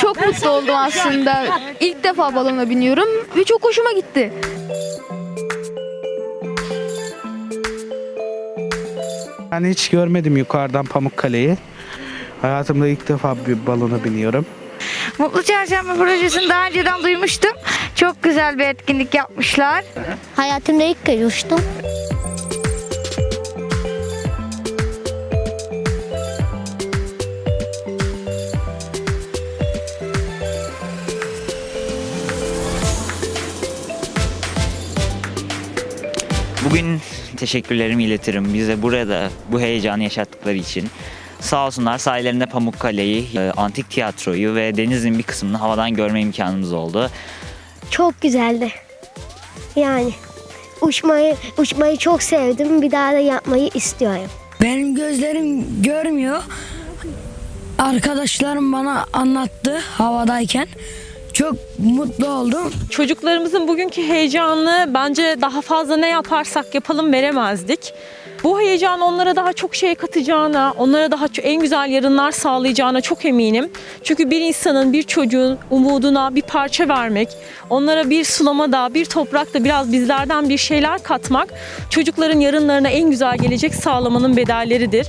Çok mutlu oldum aslında. İlk defa balona biniyorum ve çok hoşuma gitti. Yani hiç görmedim yukarıdan Pamukkale'yi. Hayatımda ilk defa bir balona biniyorum. Mutlu Çarşamba projesini daha önceden duymuştum. Çok güzel bir etkinlik yapmışlar. Hayatımda ilk görüştüm. Bugün teşekkürlerimi iletirim bize burada bu heyecanı yaşattıkları için. Sağ olsunlar sahilerinde Pamukkale'yi, e, antik tiyatroyu ve denizin bir kısmını havadan görme imkanımız oldu. Çok güzeldi. Yani uçmayı uçmayı çok sevdim. Bir daha da yapmayı istiyorum. Benim gözlerim görmüyor. Arkadaşlarım bana anlattı havadayken. Çok mutlu oldum. Çocuklarımızın bugünkü heyecanını bence daha fazla ne yaparsak yapalım veremezdik. Bu heyecan onlara daha çok şey katacağına, onlara daha en güzel yarınlar sağlayacağına çok eminim. Çünkü bir insanın, bir çocuğun umuduna bir parça vermek, onlara bir sulamada, bir toprakta biraz bizlerden bir şeyler katmak, çocukların yarınlarına en güzel gelecek sağlamanın bedelleridir.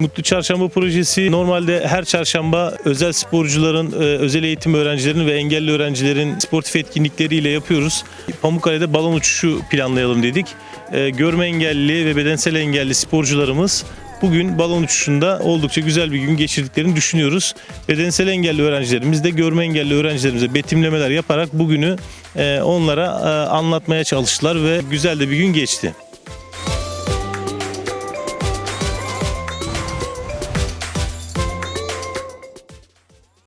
Mutlu Çarşamba projesi normalde her çarşamba özel sporcuların, e, özel eğitim öğrencilerinin ve engelli öğrencilerin sportif etkinlikleriyle yapıyoruz. Pamukkale'de balon uçuşu planlayalım dedik. E, Görme engelli ve bedensel engelli sporcularımız bugün balon uçuşunda oldukça güzel bir gün geçirdiklerini düşünüyoruz. Bedensel engelli öğrencilerimiz de görme engelli öğrencilerimize betimlemeler yaparak bugünü e, onlara anlatmaya çalıştılar ve güzel de bir gün geçti.